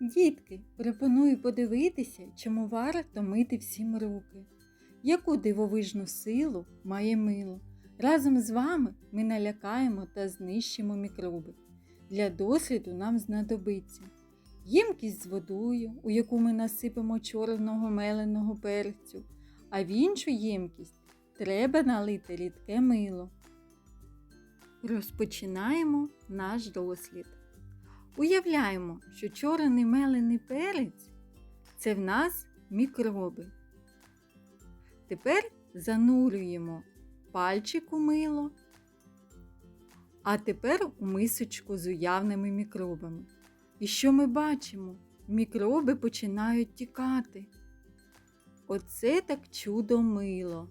Дітки, пропоную подивитися, чому варто мити всім руки. Яку дивовижну силу має мило. Разом з вами ми налякаємо та знищимо мікроби. Для досліду нам знадобиться ємкість з водою, у яку ми насипемо чорного меленого перцю, а в іншу ємкість треба налити рідке мило. Розпочинаємо наш дослід. Уявляємо, що чорний мелений перець це в нас мікроби. Тепер занурюємо пальчик у мило, а тепер у мисочку з уявними мікробами. І що ми бачимо? Мікроби починають тікати. Оце так чудо мило.